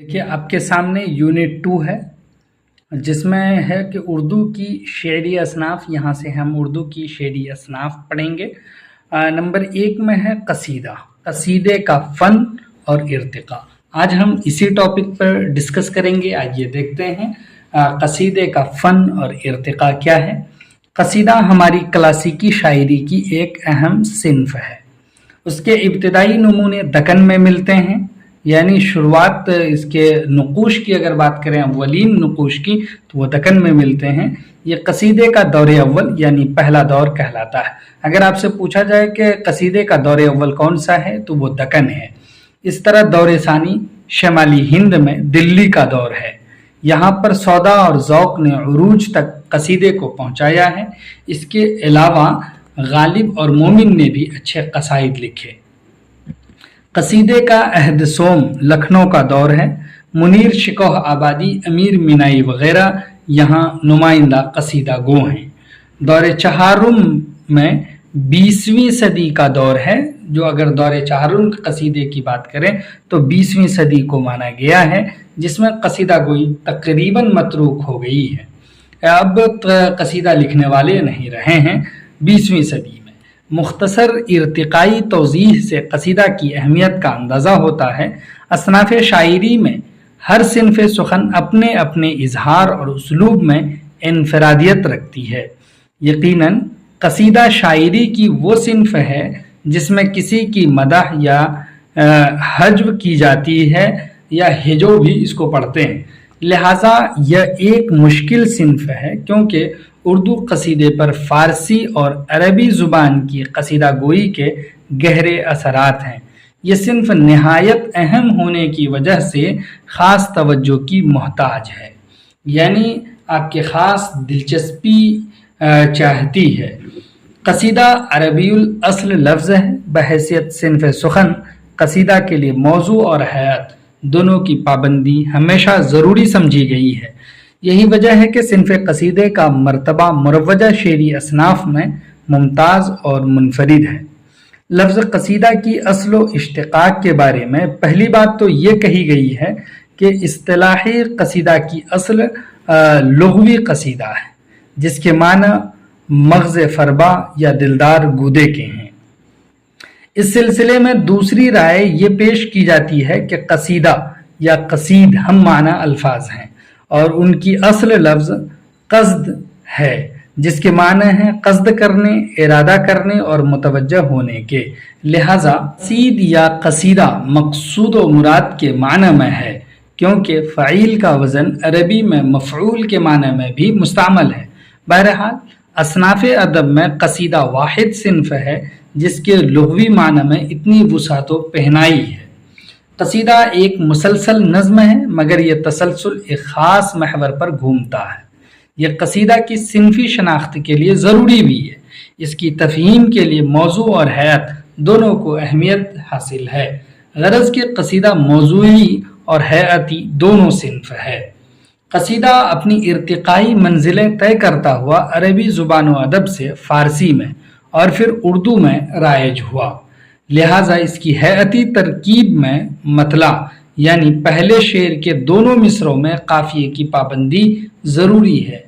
دیکھیے آپ کے سامنے یونٹ ٹو ہے جس میں ہے کہ اردو کی شعری اصناف یہاں سے ہم اردو کی شعری اصناف پڑھیں گے۔ آ، نمبر ایک میں ہے قصیدہ قصیدے کا فن اور ارتقاء۔ آج ہم اسی ٹاپک پر ڈسکس کریں گے۔ آئیے دیکھتے ہیں آ، قصیدے کا فن اور ارتقاء کیا ہے۔ قصیدہ ہماری کلاسیکی شاعری کی ایک اہم صنف ہے۔ اس کے ابتدائی نمونے دکن میں ملتے ہیں۔ یعنی شروعات اس کے نقوش کی اگر بات کریں، اولین نقوش کی، تو وہ دکن میں ملتے ہیں۔ یہ قصیدے کا دور اول یعنی پہلا دور کہلاتا ہے۔ اگر آپ سے پوچھا جائے کہ قصیدے کا دور اول کون سا ہے، تو وہ دکن ہے۔ اس طرح دور ثانی شمالی ہند میں دلی کا دور ہے۔ یہاں پر سودا اور ذوق نے عروج تک قصیدے کو پہنچایا ہے۔ اس کے علاوہ غالب اور مومن نے بھی اچھے قصائد لکھے۔ قصیدے کا عہد سوم لکھنؤ کا دور ہے۔ منیر شکوہ آبادی، امیر مینائی وغیرہ یہاں نمائندہ قصیدہ گو ہیں۔ دور چہارم میں بیسویں صدی کا دور ہے۔ جو اگر دور چہارم قصیدے کی بات کریں تو بیسویں صدی کو مانا گیا ہے، جس میں قصیدہ گوئی تقریباً متروک ہو گئی ہے۔ اب قصیدہ لکھنے والے نہیں رہے ہیں۔ بیسویں صدی مختصر ارتقائی توضیح سے قصیدہ کی اہمیت کا اندازہ ہوتا ہے۔ اصناف شاعری میں ہر صنف سخن اپنے اپنے اظہار اور اسلوب میں انفرادیت رکھتی ہے۔ یقیناً قصیدہ شاعری کی وہ صنف ہے جس میں کسی کی مدح یا حجو کی جاتی ہے یا ہجو بھی اس کو پڑھتے ہیں۔ لہٰذا یہ ایک مشکل صنف ہے کیونکہ اردو قصیدے پر فارسی اور عربی زبان کی قصیدہ گوئی کے گہرے اثرات ہیں۔ یہ صنف نہایت اہم ہونے کی وجہ سے خاص توجہ کی محتاج ہے۔ یعنی آپ کے خاص دلچسپی چاہتی ہے۔ قصیدہ عربی الاصل لفظ ہے۔ بحیثیت صنف سخن، قصیدہ کے لیے موضوع اور حیات دونوں کی پابندی ہمیشہ ضروری سمجھی گئی ہے۔ یہی وجہ ہے کہ صنف قصیدے کا مرتبہ مروجہ شعری اصناف میں ممتاز اور منفرد ہے۔ لفظ قصیدہ کی اصل و اشتقاق کے بارے میں پہلی بات تو یہ کہی گئی ہے کہ اصطلاحی قصیدہ کی اصل لغوی قصیدہ ہے، جس کے معنی مغز فربا یا دلدار گودے کے ہیں۔ اس سلسلے میں دوسری رائے یہ پیش کی جاتی ہے کہ قصیدہ یا قصید ہم معنی الفاظ ہیں۔ اور ان کی اصل لفظ قصد ہے، جس کے معنی ہیں قصد کرنے، ارادہ کرنے اور متوجہ ہونے کے۔ لہذا قصید یا قصیدہ مقصود و مراد کے معنی میں ہے، کیونکہ فعیل کا وزن عربی میں مفعول کے معنی میں بھی مستعمل ہے۔ بہرحال، اصناف ادب میں قصیدہ واحد صنف ہے، جس کے لغوی معنی میں اتنی وسعت و پہنائی ہے۔ قصیدہ ایک مسلسل نظم ہے، مگر یہ تسلسل ایک خاص محور پر گھومتا ہے۔ یہ قصیدہ کی صنفی شناخت کے لیے ضروری بھی ہے۔ اس کی تفہیم کے لیے موضوع اور حیات دونوں کو اہمیت حاصل ہے۔ غرض کے قصیدہ موضوعی اور حیاتی دونوں صنف ہے۔ قصیدہ اپنی ارتقائی منزلیں طے کرتا ہوا عربی زبان و ادب سے فارسی میں اور پھر اردو میں رائج ہوا۔ لہٰذا اس کی حیاتی ترکیب میں مطلع یعنی پہلے شعر کے دونوں مصروں میں قافیے کی پابندی ضروری ہے۔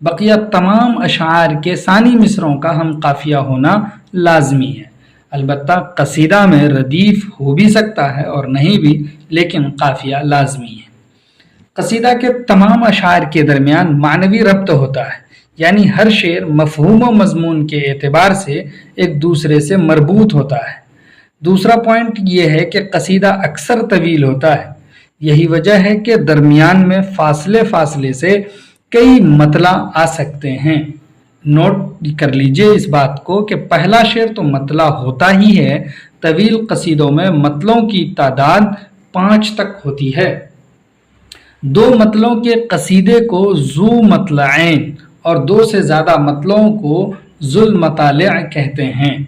بقیہ تمام اشعار کے ثانی مصروں کا ہم قافیہ ہونا لازمی ہے۔ البتہ قصیدہ میں ردیف ہو بھی سکتا ہے اور نہیں بھی، لیکن قافیہ لازمی ہے۔ قصیدہ کے تمام اشعار کے درمیان معنوی ربط ہوتا ہے یعنی ہر شعر مفہوم و مضمون کے اعتبار سے ایک دوسرے سے مربوط ہوتا ہے۔ دوسرا پوائنٹ یہ ہے کہ قصیدہ اکثر طویل ہوتا ہے۔ یہی وجہ ہے کہ درمیان میں فاصلے فاصلے سے کئی مطلع آ سکتے ہیں۔ نوٹ کر لیجیے اس بات کو کہ پہلا شعر تو مطلع ہوتا ہی ہے۔ طویل قصیدوں میں مطلوں کی تعداد پانچ تک ہوتی ہے۔ دو مطلوں کے قصیدے کو زو مطلعین اور دو سے زیادہ مطلعوں کو ذل مطالع کہتے ہیں۔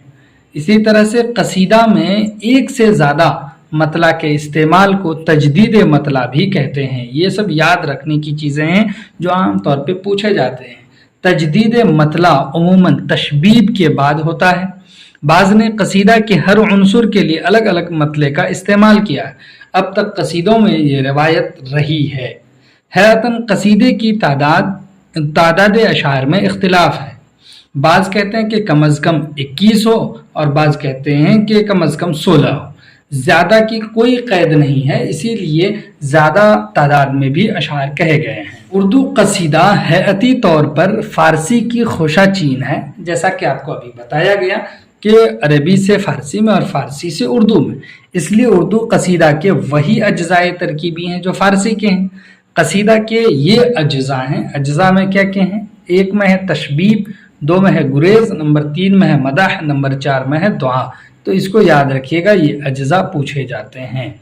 اسی طرح سے قصیدہ میں ایک سے زیادہ مطلع کے استعمال کو تجدید مطلع بھی کہتے ہیں۔ یہ سب یاد رکھنے کی چیزیں ہیں جو عام طور پہ پوچھے جاتے ہیں۔ تجدید مطلع عموماً تشبیب کے بعد ہوتا ہے۔ بعض نے قصیدہ کے ہر عنصر کے لیے الگ الگ مطلع کا استعمال کیا ہے۔ اب تک قصیدوں میں یہ روایت رہی ہے۔ حیرتاً قصیدے کی تعداد تعداد اشعار میں اختلاف ہے۔ بعض کہتے ہیں کہ کم از کم اکیس ہو اور بعض کہتے ہیں کہ کم از کم سولہ ہو۔ زیادہ کی کوئی قید نہیں ہے، اسی لیے زیادہ تعداد میں بھی اشعار کہے گئے ہیں۔ اردو قصیدہ حیعتی طور پر فارسی کی خوشہ چین ہے۔ جیسا کہ آپ کو ابھی بتایا گیا کہ عربی سے فارسی میں اور فارسی سے اردو میں۔ اس لیے اردو قصیدہ کے وہی اجزائے ترکیبی ہیں جو فارسی کے ہیں۔ قصیدہ کے یہ اجزاء ہیں۔ اجزاء میں کیا کیا ہیں؟ ایک میں ہے تشبیب دو میں ہے گریز، نمبر تین میں ہے مدح نمبر چار میں ہے دعا۔ تو اس کو یاد رکھیے گا، یہ اجزاء پوچھے جاتے ہیں۔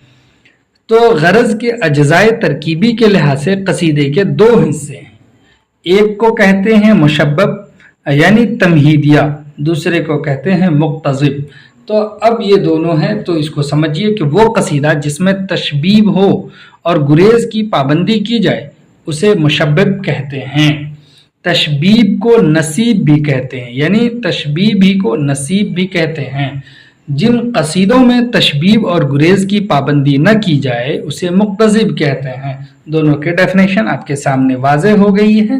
تو غرض کے اجزائے ترکیبی کے لحاظ سے قصیدے کے دو حصے ہیں۔ ایک کو کہتے ہیں مشبب یعنی تمہیدیہ، دوسرے کو کہتے ہیں مقتضب۔ تو اب یہ دونوں ہیں، تو اس کو سمجھیے کہ وہ قصیدہ جس میں تشبیب ہو اور گریز کی پابندی کی جائے، اسے مشبب کہتے ہیں۔ تشبیب کو نصیب بھی کہتے ہیں یعنی تشبیب ہی کو نصیب بھی کہتے ہیں۔ جن قصیدوں میں تشبیب اور گریز کی پابندی نہ کی جائے، اسے مقتضب کہتے ہیں۔ دونوں کے ڈیفینیشن آپ کے سامنے واضح ہو گئی ہے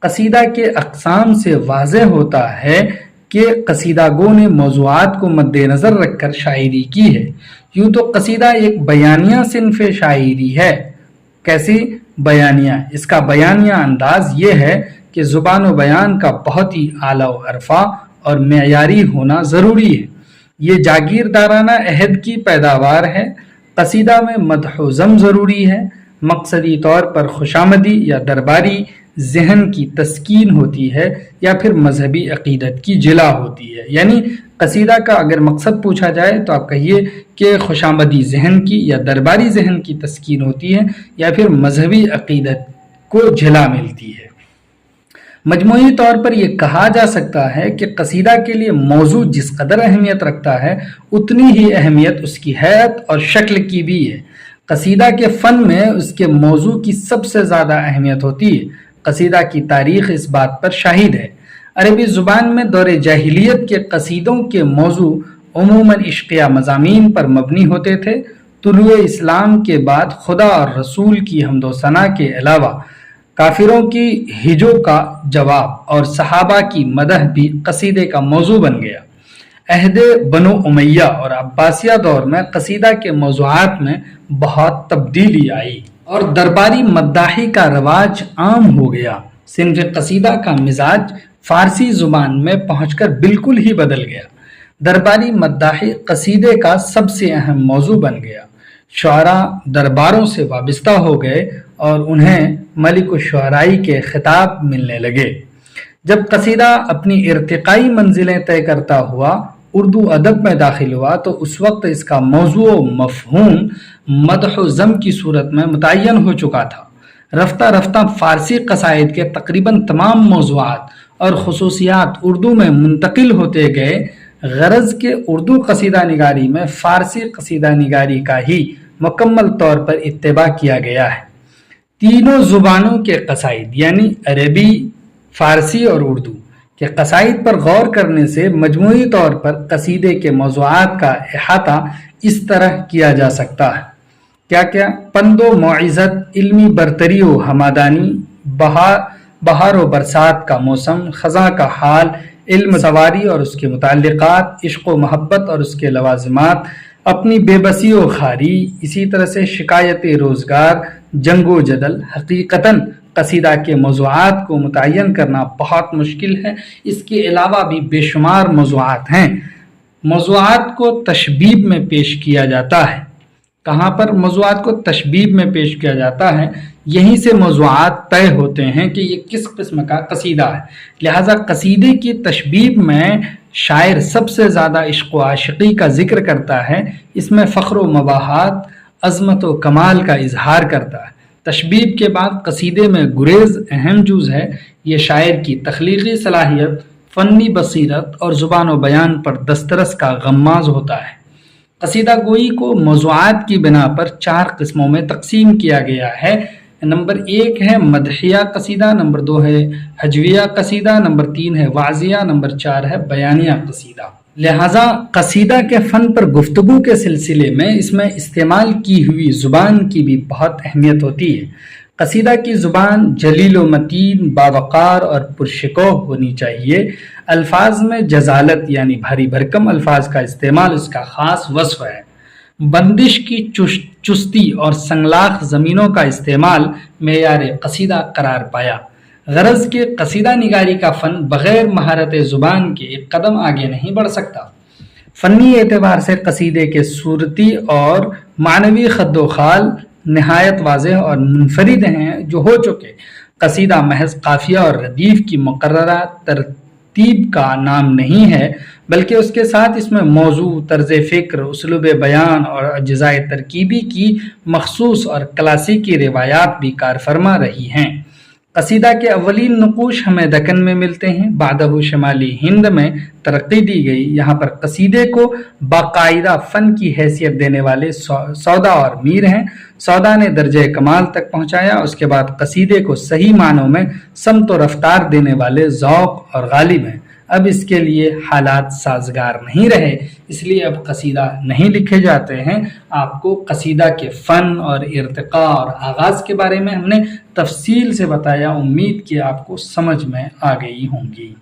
قصیدہ کے اقسام سے واضح ہوتا ہے کہ قصیدہ گو نے موضوعات کو مد نظر رکھ کر شاعری کی ہے۔ یوں تو قصیدہ ایک بیانیہ صنف شاعری ہے۔ کیسی بیانیہ؟ اس کا بیانیہ انداز یہ ہے کہ زبان و بیان کا بہت ہی اعلیٰ و عرفہ اور معیاری ہونا ضروری ہے۔ یہ جاگیردارانہ عہد کی پیداوار ہے۔ قصیدہ میں مدح و ضروری ہے۔ مقصدی طور پر خوشامدی یا درباری ذہن کی تسکین ہوتی ہے یا پھر مذہبی عقیدت کی جلا ہوتی ہے۔ یعنی قصیدہ کا اگر مقصد پوچھا جائے تو آپ کہیے کہ خوشامدی ذہن کی یا درباری ذہن کی تسکین ہوتی ہے یا پھر مذہبی عقیدت کو جلا ملتی ہے۔ مجموعی طور پر یہ کہا جا سکتا ہے کہ قصیدہ کے لیے موضوع جس قدر اہمیت رکھتا ہے، اتنی ہی اہمیت اس کی حیت اور شکل کی بھی ہے۔ قصیدہ کے فن میں اس کے موضوع کی سب سے زیادہ اہمیت ہوتی ہے۔ قصیدہ کی تاریخ اس بات پر شاہد ہے۔ عربی زبان میں دور جاہلیت کے قصیدوں کے موضوع عموماً عشقیہ مضامین پر مبنی ہوتے تھے۔ طلوع اسلام کے بعد خدا اور رسول کی حمد و ثناء کے علاوہ کافروں کی ہجو کا جواب اور صحابہ کی مدح بھی قصیدے کا موضوع بن گیا۔ عہد بنو امیہ اور عباسیہ دور میں قصیدہ کے موضوعات میں بہت تبدیلی آئی اور درباری مداحی کا رواج عام ہو گیا۔ صنف قصیدہ کا مزاج فارسی زبان میں پہنچ کر بالکل ہی بدل گیا۔ درباری مداحی قصیدے کا سب سے اہم موضوع بن گیا۔ شعراء درباروں سے وابستہ ہو گئے اور انہیں ملک الشعرائی کے خطاب ملنے لگے۔ جب قصیدہ اپنی ارتقائی منزلیں طے کرتا ہوا اردو ادب میں داخل ہوا تو اس وقت اس کا موضوع و مفہوم مدح و ضم کی صورت میں متعین ہو چکا تھا۔ رفتہ رفتہ فارسی قصائد کے تقریباً تمام موضوعات اور خصوصیات اردو میں منتقل ہوتے گئے، غرض کے اردو قصیدہ نگاری میں فارسی قصیدہ نگاری کا ہی مکمل طور پر اتباع کیا گیا ہے۔ تینوں زبانوں کے قصائد یعنی عربی، فارسی اور اردو، کے قصائد پر غور کرنے سے مجموعی طور پر قصیدے کے موضوعات کا احاطہ اس طرح کیا جا سکتا ہے۔ کیا کیا؟ پند و معزت علمی برتری و ہمادانی بہار بہار و برسات کا موسم، خزاں کا حال، علم سواری اور اس کے متعلقات، عشق و محبت اور اس کے لوازمات اپنی بے بسی و خاری اسی طرح سے شکایت روزگار، جنگ و جدل، حقیقتاً قصیدہ کے موضوعات کو متعین کرنا بہت مشکل ہے۔ اس کے علاوہ بھی بے شمار موضوعات ہیں۔ موضوعات کو تشبیب میں پیش کیا جاتا ہے۔ کہاں پر موضوعات کو تشبیب میں پیش کیا جاتا ہے؟ یہیں سے موضوعات طے ہوتے ہیں کہ یہ کس قسم کا قصیدہ ہے۔ لہٰذا قصیدے کی تشبیب میں شاعر سب سے زیادہ عشق و عاشقی کا ذکر کرتا ہے، اس میں فخر و مباحات، عظمت و کمال کا اظہار کرتا ہے۔ تشبیب کے بعد قصیدے میں گریز اہم جز ہے۔ یہ شاعر کی تخلیقی صلاحیت، فنی بصیرت اور زبان و بیان پر دسترس کا غماز ہوتا ہے۔ قصیدہ گوئی کو موضوعات کی بنا پر چار قسموں میں تقسیم کیا گیا ہے۔ نمبر ایک ہے مدحیہ قصیدہ، نمبر دو ہے حجویہ قصیدہ، نمبر تین ہے واضیہ نمبر چار ہے بیانیہ قصیدہ۔ لہٰذا قصیدہ کے فن پر گفتگو کے سلسلے میں اس میں استعمال کی ہوئی زبان کی بھی بہت اہمیت ہوتی ہے۔ قصیدہ کی زبان جلیل و متین، باوقار اور پرشکو ہونی چاہیے۔ الفاظ میں جزالت یعنی بھاری بھرکم الفاظ کا استعمال اس کا خاص وصف ہے۔ بندش کی چستی اور سنگلاخ زمینوں کا استعمال معیار قصیدہ قرار پایا۔ غرض کے قصیدہ نگاری کا فن بغیر مہارت زبان کے ایک قدم آگے نہیں بڑھ سکتا۔ فنی اعتبار سے قصیدے کے صورتی اور معنوی خد و خال نہایت واضح اور منفرد ہیں جو ہو چکے۔ قصیدہ محض قافیہ اور ردیف کی مقررہ ترتیب کا نام نہیں ہے، بلکہ اس کے ساتھ اس میں موضوع، طرز فکر، اسلوب بیان اور اجزائے ترکیبی کی مخصوص اور کلاسیکی روایات بھی کار فرما رہی ہیں۔ قصیدہ کے اولین نقوش ہمیں دکن میں ملتے ہیں۔ بادہ شمالی ہند میں ترقی دی گئی۔ یہاں پر قصیدے کو باقاعدہ فن کی حیثیت دینے والے سودا اور میر ہیں۔ سودا نے درجہ کمال تک پہنچایا۔ اس کے بعد قصیدے کو صحیح معنوں میں سمت و رفتار دینے والے ذوق اور غالب ہیں۔ اب اس کے لیے حالات سازگار نہیں رہے، اس لیے اب قصیدہ نہیں لکھے جاتے ہیں۔ آپ کو قصیدہ کے فن اور ارتقاء اور آغاز کے بارے میں ہم نے تفصیل سے بتایا، امید کہ آپ کو سمجھ میں آ گئی ہوں گی۔